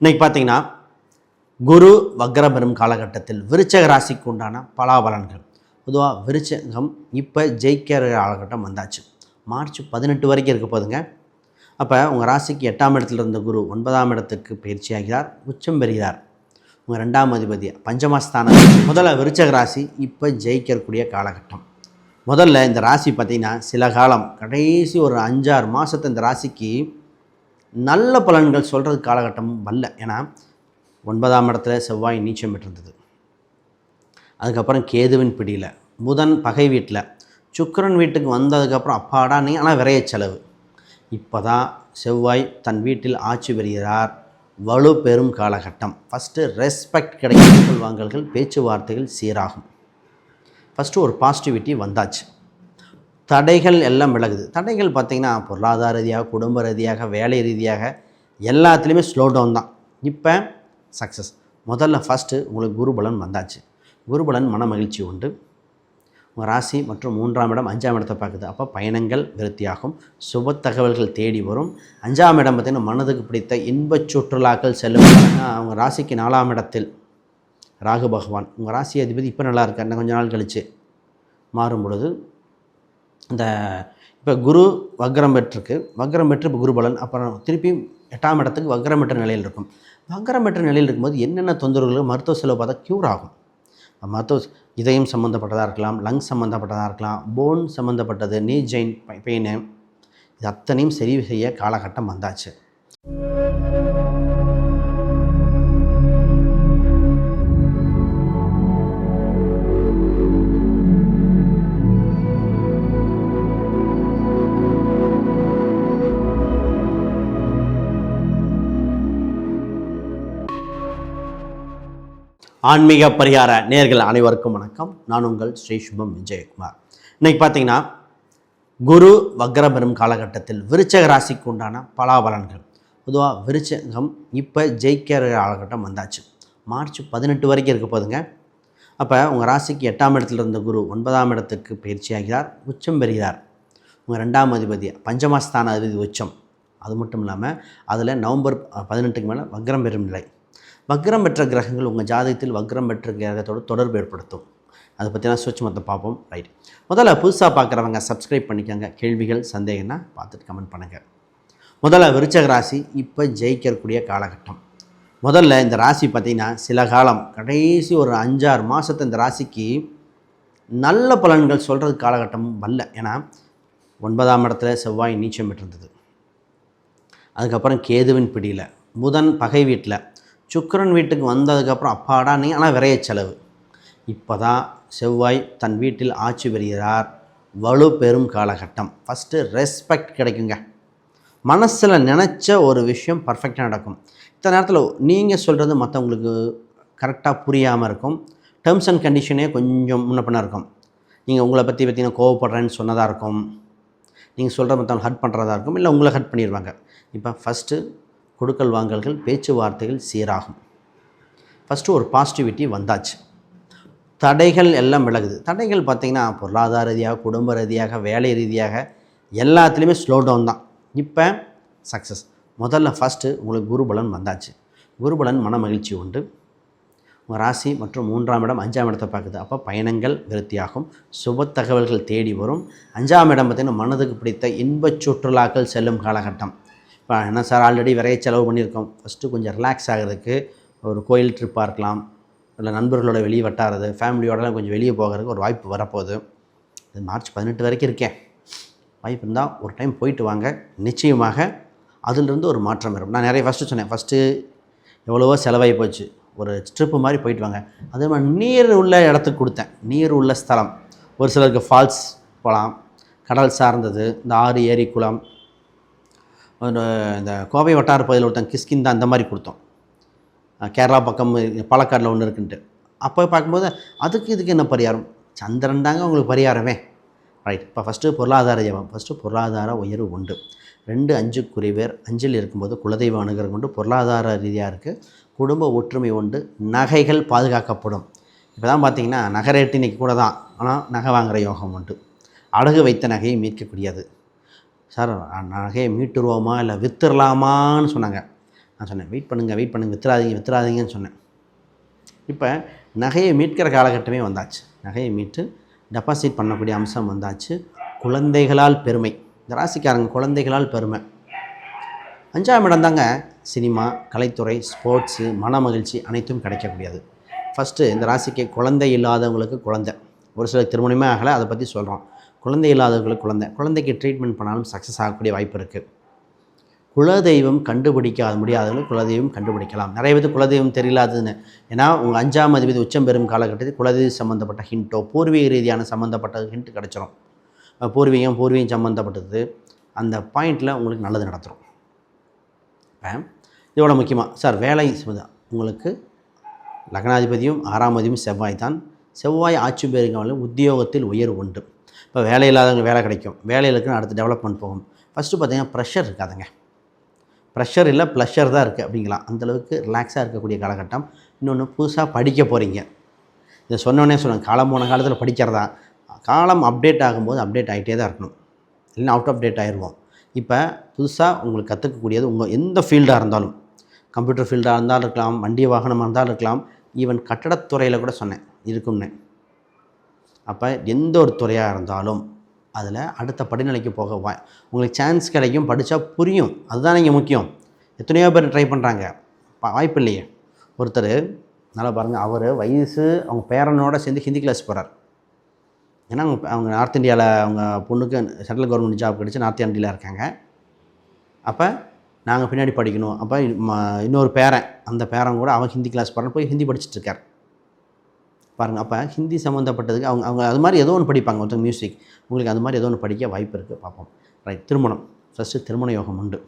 இன்னைக்கு பார்த்தீங்கன்னா குரு வக்ரபெரும் காலகட்டத்தில் விருச்சக ராசிக்கு உண்டான பலாபலன்கள். பொதுவாக விருச்சகம் இப்போ ஜெயிக்கிற காலகட்டம் வந்தாச்சு. மார்ச் பதினெட்டு வரைக்கும் இருக்க போதுங்க. அப்போ உங்கள் ராசிக்கு எட்டாம் இடத்துல இருந்த குரு ஒன்பதாம் இடத்துக்கு பயிற்சியாகிறார் உச்சம் பெறுகிறார். உங்கள் ரெண்டாம் அதிபதி பஞ்சமஸ்தானம் முதல்ல விருச்சக ராசி இப்போ ஜெயிக்கக்கூடிய காலகட்டம். முதல்ல இந்த ராசி பார்த்திங்கன்னா சில காலம் கடைசி ஒரு அஞ்சாறு மாதத்து இந்த ராசிக்கு நல்ல பலன்கள் சொல்கிறது காலகட்டம் வரல. ஏன்னா ஒன்பதாம் இடத்துல செவ்வாய் நீச்சம் பெற்றிருந்தது. அதுக்கப்புறம் கேதுவின் பிடியில் புதன் பகை வீட்டில் சுக்கரன் வீட்டுக்கு வந்ததுக்கப்புறம் அப்பாடா நீ ஆனால் விரைய செலவு. இப்போ தான் செவ்வாய் தன் வீட்டில் ஆட்சி பெறுகிறார். வலு பெறும் காலகட்டம். ஃபஸ்ட்டு ரெஸ்பெக்ட் கிடைக்கும் சொல்வாங்கல்கள் பேச்சுவார்த்தைகள் சீராகும். ஃபஸ்ட்டு ஒரு பாசிட்டிவிட்டி வந்தாச்சு. தடைகள் எல்லாம் விலகுது. தடைகள் பார்த்திங்கன்னா பொருளாதார ரீதியாக குடும்ப ரீதியாக வேலை ரீதியாக எல்லாத்துலேயுமே ஸ்லோ டவுன் தான். இப்போ சக்ஸஸ் முதல்ல ஃபஸ்ட்டு உங்களுக்கு குருபலன் வந்தாச்சு. குருபலன் மன மகிழ்ச்சி உண்டு. உங்கள் ராசி மற்றும் மூன்றாம் இடம் அஞ்சாம் இடத்தை பார்க்குது. அப்போ பயணங்கள் விருத்தியாகும். சுப தகவல்கள் தேடி வரும். அஞ்சாம் இடம் பார்த்திங்கன்னா மனதுக்கு பிடித்த இன்பச் சுற்றுலாக்கள் செல்லும். அவங்க ராசிக்கு நாலாம் இடத்தில் ராகு பகவான். உங்கள் ராசி அதிபதி இப்போ நல்லா இருக்கார். இன்னும் நாள் கழிச்சு மாறும் பொழுது இந்த இப்போ குரு வக்ரம் பெற்றிருக்கு. வக்ரம் பெற்று இப்போ குருபலன் அப்புறம் திருப்பி எட்டாம் இடத்துக்கு வக்ரம் பெற்ற நிலையில் இருக்கும். வக்ரம் பெற்ற நிலையில் இருக்கும்போது என்னென்ன தொந்தரவுகள் மருத்துவ செலவு பார்த்தா க்யூர் ஆகும். மருத்துவ இதயம் சம்மந்தப்பட்டதாக இருக்கலாம் லங்ஸ் சம்மந்தப்பட்டதாக இருக்கலாம் போன் சம்மந்தப்பட்டது நீ ஜெயின் பெயின் இது அத்தனையும் சரி செய்ய காலகட்டம் வந்தாச்சு. ஆன்மீக பரிகார நேர்கள் அனைவருக்கும் வணக்கம். நான் உங்கள் ஸ்ரீ சுபம் விஜயகுமார். இன்னைக்கு பார்த்தீங்கன்னா குரு வக்ரபெரும் காலகட்டத்தில் விருச்சக ராசிக்கு உண்டான பலாபலன்கள். பொதுவாக விருச்சகம் இப்போ ஜெயிக்கிற காலகட்டம் வந்தாச்சு. மார்ச் பதினெட்டு வரைக்கும் இருக்க போதுங்க. அப்போ உங்கள் ராசிக்கு எட்டாம் இடத்துல இருந்த குரு ஒன்பதாம் இடத்துக்கு பயிற்சியாகிறார் உச்சம் பெறுகிறார். உங்கள் ரெண்டாம் அதிபதி பஞ்சமஸ்தான அதிபதி உச்சம். அது மட்டும் இல்லாமல் அதில் நவம்பர் பதினெட்டுக்கு மேலே வக்ரம் பெறும் நிலை. வக்ரம் பெற்ற கிரகங்கள் உங்கள் ஜாதகத்தில் வக்ரம் பெற்ற கிரகத்தோடு தொடர்பு ஏற்படுத்தும். அதை பற்றிலாம் சூட்சமத்தை பார்ப்போம். ரைட் முதல்ல புதுசாக பார்க்குறவங்க சப்ஸ்கிரைப் பண்ணிக்கோங்க. கேள்விகள் சந்தேகம்னா பார்த்துட்டு கமெண்ட் பண்ணுங்கள் முதல்ல விருச்சக ராசி இப்போ ஜெயிக்கக்கூடிய காலகட்டம். முதல்ல இந்த ராசி பார்த்திங்கன்னா சில காலம் கடைசி ஒரு அஞ்சாறு மாதத்து இந்த ராசிக்கு நல்ல பலன்கள் சொல்கிறது காலகட்டம் வரல. ஏன்னா ஒன்பதாம் இடத்துல செவ்வாய் நீச்சம் பெற்றிருந்தது. அதுக்கப்புறம் கேதுவின் பிடியில் புதன் பகை வீட்டில் சுக்கரன் வீட்டுக்கு வந்ததுக்கப்புறம் அப்பாடா நீ ஆனால் விரைய செலவு. இப்போ தான் செவ்வாய் தன் வீட்டில் ஆட்சி பெறுகிறார். வலு பெறும் காலகட்டம். ஃபஸ்ட்டு ரெஸ்பெக்ட் கிடைக்குங்க. மனசில் நினச்ச ஒரு விஷயம் பர்ஃபெக்டாக நடக்கும். இத்தனை நேரத்தில் நீங்கள் சொல்கிறது மற்றவங்களுக்கு கரெக்டாக புரியாமல் இருக்கும். டேர்ம்ஸ் அண்ட் கண்டிஷனே கொஞ்சம் முன்ன இருக்கும். நீங்கள் உங்களை பற்றி பார்த்தீங்கன்னா கோவப்படுறேன்னு சொன்னதாக இருக்கும். நீங்கள் சொல்கிற மற்றவங்க ஹர்ட் பண்ணுறதா இருக்கும். இல்லை உங்களை ஹர்ட் பண்ணிடுவாங்க இப்போ ஃபஸ்ட்டு கொடுக்கல் வாங்கல்கள் பேச்சுவார்த்தைகள் சீராகும். ஃபஸ்ட்டு ஒரு பாசிட்டிவிட்டி வந்தாச்சு. தடைகள் எல்லாம் விலகுது. தடைகள் பார்த்திங்கன்னா பொருளாதார ரீதியாக குடும்ப ரீதியாக வேலை ரீதியாக எல்லாத்துலேயுமே ஸ்லோ டவுன் தான். இப்போ சக்ஸஸ் முதல்ல ஃபஸ்ட்டு உங்களுக்கு குருபலன் வந்தாச்சு. குருபலன் மன மகிழ்ச்சி உண்டு. உங்கள் ராசி மற்றும் மூன்றாம் இடம் அஞ்சாம் இடத்தை பார்க்குது. அப்போ பயணங்கள் விருத்தியாகும். சுப தகவல்கள் தேடி வரும். அஞ்சாம் இடம் பார்த்திங்கன்னா மனதுக்கு பிடித்த இன்பச் சுற்றுலாக்கள் செல்லும் காலகட்டம். இப்போ என்ன சார் ஆல்ரெடி விரைய செலவு பண்ணியிருக்கோம். ஃபஸ்ட்டு கொஞ்சம் ரிலாக்ஸ் ஆகிறதுக்கு ஒரு கோயில் ட்ரிப்பாக இருக்கலாம். இல்லை நண்பர்களோட வெளியே வட்டாறது ஃபேமிலியோடலாம் கொஞ்சம் வெளியே போகிறதுக்கு ஒரு வாய்ப்பு வரப்போகுது. இது மார்ச் பதினெட்டு வரைக்கும் இருக்கேன். வாய்ப்பு இருந்தால் ஒரு டைம் போயிட்டு வாங்க. நிச்சயமாக அதிலிருந்து ஒரு மாற்றம் வரும். நான் நிறைய ஃபஸ்ட்டு சொன்னேன். ஃபஸ்ட்டு எவ்வளவோ செலவாகி போச்சு. ஒரு ட்ரிப்பு மாதிரி போயிட்டு வாங்க. அதே மாதிரி நீர் உள்ள இடத்துக்கு கொடுத்தேன். நீர் உள்ள ஸ்தலம். ஒரு சிலருக்கு ஃபால்ஸ் போகலாம். கடல் சார்ந்தது இந்த ஆறு ஏரி குளம் இந்த கோவை வட்டார பகுதியில் ஒருத்தன் கிஸ்கிந்தா அந்த மாதிரி கொடுத்தோம். கேரளா பக்கம் பாலக்காடில் ஒன்று இருக்குன்ட்டு. அப்போ பார்க்கும்போது அதுக்கு இதுக்கு என்ன பரிகாரம்? சந்திரன் தாங்க உங்களுக்கு பரிகாரமே. ரைட் இப்போ ஃபஸ்ட்டு பொருளாதார ஜபம். ஃபஸ்ட்டு பொருளாதார உயர்வு உண்டு. ரெண்டு அஞ்சு குறிவேர். அஞ்சில் இருக்கும்போது குலதெய்வ அணுகிற கொண்டு பொருளாதார ரீதியாக இருக்குது குடும்ப ஒற்றுமை உண்டு. நகைகள் பாதுகாக்கப்படும். இப்போ தான் பார்த்தீங்கன்னா நகை ரேட்டு இன்றைக்கி கூட தான் ஆனால் நகை வாங்குகிற யோகம் உண்டு. அடகு வைத்த நகையை மீட்கக்கூடியது. சார் நகையை மீட்டுருவோமா இல்லை வித்துடலாமான்னு சொன்னாங்க. நான் சொன்னேன் வெயிட் பண்ணுங்கள் வெயிட் பண்ணுங்கள் வித்துறாதீங்க வித்துறாதீங்கன்னு சொன்னேன். இப்போ நகையை மீட்கிற காலகட்டமே வந்தாச்சு. நகையை மீட்டு டெபாசிட் பண்ணக்கூடிய அம்சம் வந்தாச்சு. குழந்தைகளால் பெருமை. இந்த ராசிக்காரங்க குழந்தைகளால் பெருமை. அஞ்சாம் இடம் தாங்க சினிமா கலைத்துறை ஸ்போர்ட்ஸு மன மகிழ்ச்சி அனைத்தும் கிடைக்கக்கூடியது. ஃபஸ்ட்டு இந்த ராசிக்கு குழந்தை இல்லாதவங்களுக்கு குழந்தை. ஒரு சிலர் திருமணமே ஆகலை அதை பற்றி சொல்கிறோம் குழந்தை இல்லாதவங்களுக்கு குழந்தை. குழந்தைக்கு ட்ரீட்மெண்ட் பண்ணாலும் சக்ஸஸ் ஆகக்கூடிய வாய்ப்பு இருக்குது குலதெய்வம் கண்டுபிடிக்காத முடியாதவங்க குலதெய்வம் கண்டுபிடிக்கலாம். நிறைய பேர் குலதெய்வம் தெரியலாதுன்னு. ஏன்னா உங்கள் அஞ்சாம் அதிபதி உச்சம் பெறும் காலகட்டத்தில் குலதெய்வம் சம்மந்தப்பட்ட ஹிண்ட்டோ பூர்வீக ரீதியான சம்மந்தப்பட்ட ஹிண்ட் கிடச்சிரும். பூர்வீகம் பூர்வீகம் சம்மந்தப்பட்டது அந்த பாயிண்டில் உங்களுக்கு நல்லது நடத்துகிறோம் இப்போ இதோட முக்கியமாக சார் வேலை உங்களுக்கு லக்னாதிபதியும் ஆறாம் அதிபதியும் செவ்வாய் தான். செவ்வாய் ஆட்சி பெருங்காலும் உத்தியோகத்தில் உயர்வு உண்டு. இப்போ வேலை இல்லாதவங்க வேலை கிடைக்கும். வேலையில் இருக்குன்னு அடுத்து டெவலப்மெண்ட் போகும். ஃபஸ்ட்டு பார்த்திங்கன்னா ப்ரெஷர் இருக்காதுங்க. ப்ரெஷர் இல்லை ப்ளஷர் தான் இருக்குது அப்படிங்களாம் அந்தளவுக்கு ரிலாக்ஸாக இருக்கக்கூடிய காலகட்டம். இன்னொன்று புதுசாக படிக்க போகிறீங்க இதை சொன்னோடனே சொல்லுங்கள் காலம் போன காலத்தில் படிக்கிறதா? காலம் அப்டேட் ஆகும்போது அப்டேட் ஆகிட்டே தான் இருக்கணும். இல்லைன்னா அவுட் ஆஃப் டேட் ஆயிடுவோம் இப்போ புதுசாக உங்களுக்கு கற்றுக்கக்கூடியது உங்கள் எந்த ஃபீல்டாக இருந்தாலும். கம்ப்யூட்டர் ஃபீல்டாக இருந்தாலும் இருக்கலாம் வண்டி வாகனமாக இருந்தாலும் இருக்கலாம். ஈவன் கட்டடத்துறையில் கூட சொன்னேன். இருக்கும்னு. அப்போ எந்த ஒரு துறையாக இருந்தாலும் அதில் அடுத்த படிநிலைக்கு போக வா உங்களுக்கு சான்ஸ் கிடைக்கும் படித்தா புரியும். அதுதான் இங்கே முக்கியம். எத்தனையோ பேர் ட்ரை பண்ணுறாங்க வாய்ப்பு இல்லையே. ஒருத்தர் நல்லா பாருங்கள் அவர் வயசு அவங்க பேரனோட சேர்ந்து ஹிந்தி கிளாஸ் போகிறார் ஏன்னா அவங்க அவங்க நார்த் இந்தியாவில் அவங்க பொண்ணுக்கு சென்ட்ரல் கவர்மெண்ட் ஜாப் கிடச்சி நார்த் இந்தியாவில் இருக்காங்க. அப்போ நாங்கள் பின்னாடி படிக்கணும். அப்போ இன்னொரு பேரன் அந்த பேரன் கூட அவன் ஹிந்தி கிளாஸ் போகிறான் போய் ஹிந்தி படிச்சுட்டு இருக்கார். பாருங்கள் அப்போ ஹிந்தி சம்மந்தப்பட்டதுக்கு அவங்க அவங்க அது மாதிரி ஏதோ ஒன்று படிப்பாங்க ஒருத்தங்க மியூசிக் உங்களுக்கு அது மாதிரி ஏதோ ஒன்று படிக்க வாய்ப்பு இருக்குது பார்ப்போம் ரைட் திருமணம். ஃபஸ்ட்டு திருமண யோகம் உண்டு.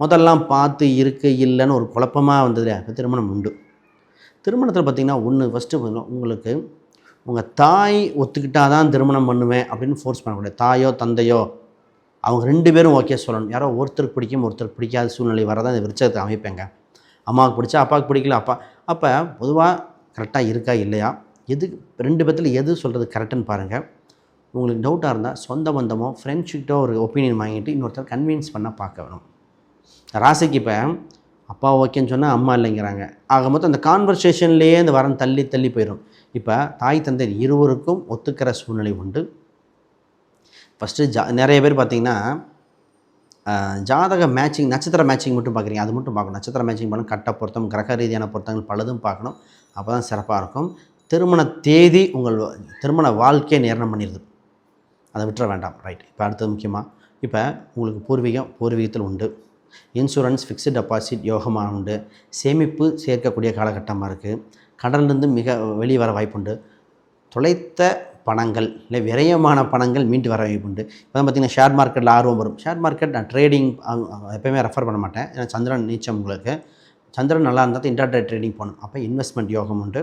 முதல்லாம் பார்த்து இருக்கு இல்லைன்னு ஒரு குழப்பமாக வந்தது இப்போ திருமணம் உண்டு. திருமணத்தில் பார்த்தீங்கன்னா ஒன்று ஃபஸ்ட்டு உங்களுக்கு உங்கள் தாய் ஒத்துக்கிட்டால் தான் திருமணம் பண்ணுவேன் அப்படின்னு ஃபோர்ஸ் பண்ணக்கூடாது. தாயோ தந்தையோ அவங்க ரெண்டு பேரும் ஓகே சொல்லணும். யாரோ ஒருத்தருக்கு பிடிக்கும் ஒருத்தருக்கு பிடிக்காத சூழ்நிலை வரதான் இந்த விருச்சத்தை அமைப்பேங்க. அம்மாவுக்கு பிடிச்சா அப்பாவுக்கு பிடிக்கல அப்பா அப்போ பொதுவாக கரெக்டாக இருக்கா இல்லையா? எது ரெண்டு பேர்த்தில் எது சொல்கிறது கரெக்டுன்னு பாருங்கள் உங்களுக்கு டவுட்டாக இருந்தால் சொந்த பந்தமோ ஃப்ரெண்ட்ஷிப்டோ ஒரு ஒப்பீனியன் வாங்கிட்டு இன்னொருத்தர் கன்வின்ஸ் பண்ண பார்க்க வேணும். ராசிக்கு இப்போ அப்பா ஓகேன்னு சொன்னால் அம்மா இல்லைங்கிறாங்க. ஆக மொத்தம் அந்த கான்வர்சேஷன்லேயே இந்த வரன் தள்ளி தள்ளி போயிடும் இப்போ தாய் தந்தை இருவருக்கும் ஒத்துக்கிற சூழ்நிலை உண்டு. ஃபஸ்ட்டு ஜா நிறைய பேர் பார்த்திங்கன்னா ஜாதக மேட்சிங் நட்சத்திர மேட்சிங் மட்டும் பார்க்குறீங்க அது மட்டும் பார்க்கணும். நட்சத்திர மேட்சிங் பண்ணணும் கட்ட பொருத்தம் கிரக ரீதியான பொருத்தங்கள் பலதும் பார்க்கணும். அப்போ தான் சிறப்பாக இருக்கும். திருமண தேதி உங்கள் திருமண வாழ்க்கையை நிர்ணயம் பண்ணிடுது. அதை விட்டுற வேண்டாம். ரைட் இப்போ அடுத்தது முக்கியமாக இப்போ உங்களுக்கு பூர்வீகம் பூர்வீகத்தில் உண்டு. இன்சூரன்ஸ் ஃபிக்ஸ்டு டெபாசிட் யோகமாக உண்டு. சேமிப்பு சேர்க்கக்கூடிய காலகட்டமாக இருக்குது கடன்லேருந்து மிக வெளியே வர வாய்ப்புண்டு தொலைத்த பணங்கள் இல்லை விரயமான பணங்கள் மீண்டு வர வாய்ப்புண்டு இப்போ தான் பார்த்தீங்கன்னா ஷேர் மார்க்கெட்டில் ஆர்வம் வரும். ஷேர் மார்க்கெட் நான் ட்ரேடிங் எப்போயுமே ரெஃபர் பண்ண மாட்டேன். ஏன்னா சந்திரன் நீச்சம் உங்களுக்கு. சந்திரன் நல்லா இருந்தால் இன்டர்டே ட்ரேடிங் போகணும். அப்போ இன்வெஸ்ட்மெண்ட் யோகம் உண்டு.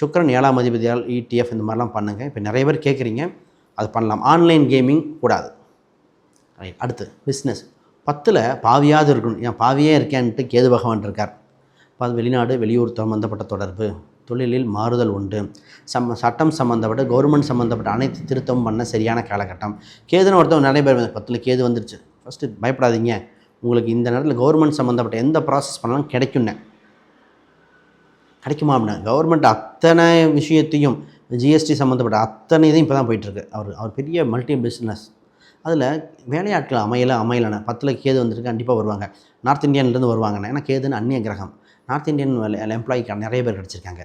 சுக்கிரன் ஏழாம் அதிபதியால் இடிஎஃப் இந்த மாதிரிலாம் பண்ணுங்கள் இப்போ நிறைய பேர் கேட்குறீங்க அது பண்ணலாம். ஆன்லைன் கேமிங் கூடாது. ரைட் அடுத்து பிஸ்னஸ் பத்தில் பாவியாவது இருக்கணும். ஏன் பாவியே இருக்கேன்ட்டு கேது பகவான் இருக்கார். இப்போ வெளிநாடு வெளியூர் சம்மந்தப்பட்ட தொடர்பு. தொழிலில் மாறுதல் உண்டு. சம் சட்டம் சம்மந்தப்பட்ட கவர்மெண்ட் சம்மந்தப்பட்ட அனைத்து திருத்தமும் பண்ண சரியான காலகட்டம். கேதுன்னு ஒருத்தவங்க நிறைய பேர் பத்தில் கேது வந்துருச்சு. ஃபஸ்ட்டு பயப்படாதீங்க. உங்களுக்கு இந்த நேரத்தில் கவர்மெண்ட் சம்மந்தப்பட்ட எந்த ப்ராசஸ் பண்ணாலும் கிடைக்கும்னே. கிடைக்குமா அப்படின்னா கவர்மெண்ட் அத்தனை விஷயத்தையும் ஜிஎஸ்டி சம்மந்தப்பட்ட அத்தனை இதையும் இப்போ தான் போயிட்டுருக்கு. அவர் அவர் பெரிய மல்டி பிஸ்னஸ் அதில் வேலையாட்கள் அமையலை அமையலைண்ணே பத்தில் கேது வந்துருக்கு கண்டிப்பாக வருவாங்க. நார்த் இந்தியன்லேருந்து வருவாங்கண்ணே ஏன்னா கேதுன்னு அந்நிய கிரகம். நார்த் இந்தியன் எம்ப்ளாய்க்கு நிறைய பேர் கிடச்சிருக்காங்க.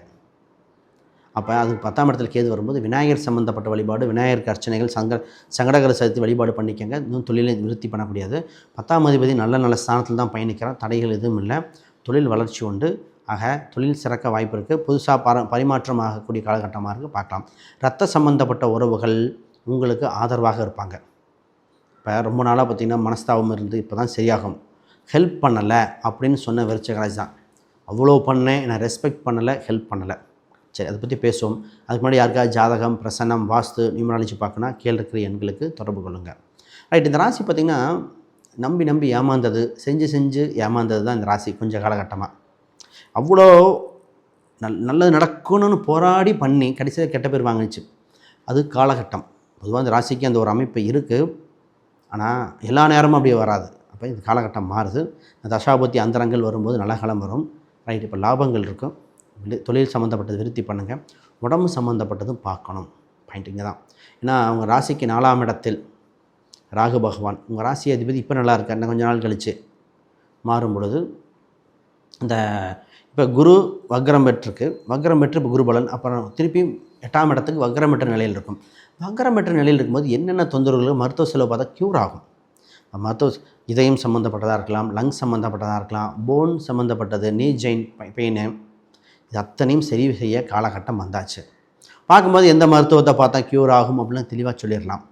அப்போ அதுக்கு பத்தாம் இடத்துல கேது வரும்போது விநாயகர் சம்மந்தப்பட்ட வழிபாடு விநாயகருக்கு அர்ச்சனைகள் சங்க சங்கடகர சதுர்த்தி வழிபாடு பண்ணிக்கங்க. இன்னும் தொழிலை விருத்தி பண்ண முடியாது பத்தாம் அதிபதி நல்ல நல்ல ஸ்தானத்தில் தான் பயணிக்கிறான். தடைகள் எதுவும் இல்லை. தொழில் வளர்ச்சி உண்டு. ஆக தொழில் சிறக்க வாய்ப்பு இருக்குது புதுசாக பர பரிமாற்றம் ஆகக்கூடிய காலகட்டமாக இருக்குது பார்க்கலாம். ரத்த சம்பந்தப்பட்ட உறவுகள் உங்களுக்கு ஆதரவாக இருப்பாங்க. இப்போ ரொம்ப நாளாக பார்த்திங்கன்னா மனஸ்தாபம் இருந்து இப்போ தான் சரியாகும். ஹெல்ப் பண்ணலை அப்படின்னு சொன்ன விருச்சகராஜ் தான். அவ்வளோ பண்ணேன் நான் ரெஸ்பெக்ட் பண்ணலை ஹெல்ப் பண்ணலை. சரி அதை பற்றி பேசுவோம். அதுக்கு முன்னாடி யாருக்காவது ஜாதகம் பிரசன்னம் வாஸ்து நியூமராலஜி பார்க்கணும் கீழே இருக்கிற எண்களுக்கு தொடர்பு கொள்ளுங்கள் ரைட் இந்த ராசி பார்த்திங்கன்னா நம்பி நம்பி ஏமாந்தது செஞ்சு செஞ்சு ஏமாந்தது தான் இந்த ராசி கொஞ்சம் காலகட்டமாக அவ்வளோ நல் நல்லது நடக்கணும்னு போராடி பண்ணி கடைசியில் கெட்ட பேர் வாங்கிச்சு. அது காலகட்டம். பொதுவாக இந்த ராசிக்கு அந்த ஒரு அமைப்பு இருக்குது ஆனால் எல்லா நேரமும் அப்படியே வராது. அப்போ இந்த காலகட்டம் மாறுது. தசாபத்தி அந்தரங்கள் வரும்போது நல்ல காலம் வரும் ரைட் இப்போ லாபங்கள் இருக்கும் தொழில் சம்மந்தப்பட்டது விருத்தி பண்ணுங்கள் உடம்பு சம்மந்தப்பட்டதும் பார்க்கணும். பாயிண்ட் இங்கே தான். ஏன்னா அவங்க ராசிக்கு நாலாம் இடத்தில் ராகு பகவான். உங்கள் ராசி அதிபதி இப்போ நல்லா இருக்கா இன்னும் கொஞ்ச நாள் கழிச்சு மாறும் பொழுது இந்த இப்போ குரு வக்ரம் பெற்றிருக்கு. வக்ரம் பெற்று இப்போ குருபலன் அப்புறம் திருப்பி எட்டாம் இடத்துக்கு வக்ரம் பெற்ற நிலையில் இருக்கும். வக்ரம் பெற்ற நிலையில் இருக்கும்போது என்னென்ன தொந்தரவுகள் மருத்துவ செலவு பார்த்தா க்யூர் ஆகும். மருத்துவ இதயம் சம்மந்தப்பட்டதாக இருக்கலாம் லங்ஸ் சம்மந்தப்பட்டதாக இருக்கலாம் போன் சம்மந்தப்பட்டது நீ ஜெயின் பெயின் இது அத்தனையும் சரி செய்ய காலகட்டம் வந்தாச்சு. பார்க்கும்போது எந்த மருத்துவத்தை பார்த்தா க்யூர் ஆகும் அப்படின்னு தெளிவாக சொல்லிடலாம்.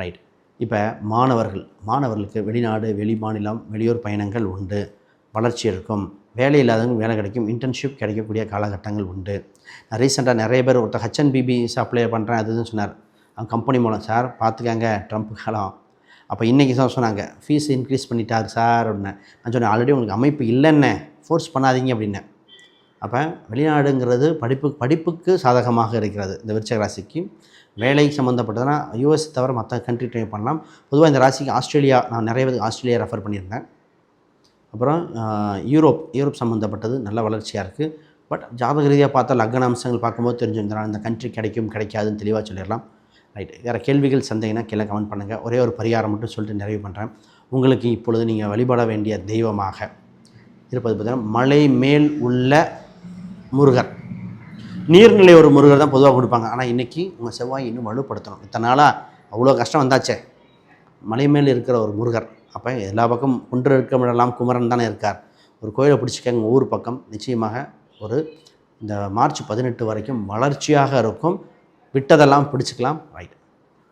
ரைட் இப்போ மாணவர்கள் மாணவர்களுக்கு வெளிநாடு வெளி மாநிலம் வெளியூர் பயணங்கள் உண்டு. வளர்ச்சி இருக்கும். வேலை இல்லாதவங்க வேலை கிடைக்கும். இன்டர்ன்ஷிப் கிடைக்கக்கூடிய காலகட்டங்கள் உண்டு. நான் ரீசெண்டாக நிறைய பேர் ஒருத்தர் ஹச்என்பிபி அப்ளை பண்ணுறேன் அதுன்னு சொன்னார். அவங்க கம்பெனி மூலம் சார் பார்த்துக்காங்க ட்ரம்ப் காலம். அப்போ இன்றைக்கி தான் சொன்னாங்க ஃபீஸ் இன்க்ரீஸ் பண்ணிட்டார் சார் அப்படின்னேன். நான் சொன்னேன் ஆல்ரெடி உங்களுக்கு அமைப்பு இல்லைன்னே ஃபோர்ஸ் பண்ணாதீங்க அப்படின்னேன். அப்போ வெளிநாடுங்கிறது படிப்பு படிப்புக்கு சாதகமாக இருக்கிறது. இந்த விருச்சக ராசிக்கு வேலை சம்மந்தப்பட்டதுன்னா யூஎஸ் தவிர மற்ற கண்ட்ரி ட்ரை பண்ணலாம். பொதுவாக இந்த ராசிக்கு ஆஸ்திரேலியா நான் நிறைய பேருக்கு ஆஸ்திரேலியா ரெஃபர் பண்ணியிருந்தேன். அப்புறம் யூரோப் யூரோப் சம்மந்தப்பட்டது நல்ல வளர்ச்சியாக இருக்குது பட் ஜாதக ரீதியாக பார்த்தா லக்ன அம்சங்கள் பார்க்கும்போது தெரிஞ்சிருந்தால் இந்த கண்ட்ரி கிடைக்கும் கிடைக்காதுன்னு தெளிவாக சொல்லிடலாம். ரைட் வேறு கேள்விகள் சந்தேகம்னா கீழே கமெண்ட் பண்ணுங்கள் ஒரே ஒரு பரிகாரம் மட்டும் சொல்லிட்டு நிறைவு பண்ணுறேன் உங்களுக்கு இப்பொழுது நீங்கள் வழிபட வேண்டிய தெய்வமாக இருப்பது பார்த்தீங்கன்னா மலை மேல் உள்ள முருகர். நீர்நிலை ஒரு முருகர் தான் பொதுவாக கொடுப்பாங்க. ஆனால் இன்றைக்கி உங்கள் செவ்வாய் இன்னும் வலுப்படுத்தணும். இத்தனை நாளாக அவ்வளோ கஷ்டம் வந்தாச்சே. மலை மேல் இருக்கிற ஒரு முருகர். அப்போ எல்லா பக்கம் ஒன்று இருக்கமிடலாம். குமரன் தானே இருக்கார். ஒரு கோயிலை பிடிச்சிக்கங்க ஊர் பக்கம். நிச்சயமாக ஒரு இந்த மார்ச் பதினெட்டு வரைக்கும் வளர்ச்சியாக இருக்கும். விட்டதெல்லாம் பிடிச்சிக்கலாம். ரைட்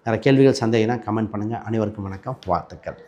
வேறு கேள்விகள் சந்தேகம்னா கமெண்ட் பண்ணுங்கள் அனைவருக்கும் வணக்கம். வாழ்த்துக்கள்.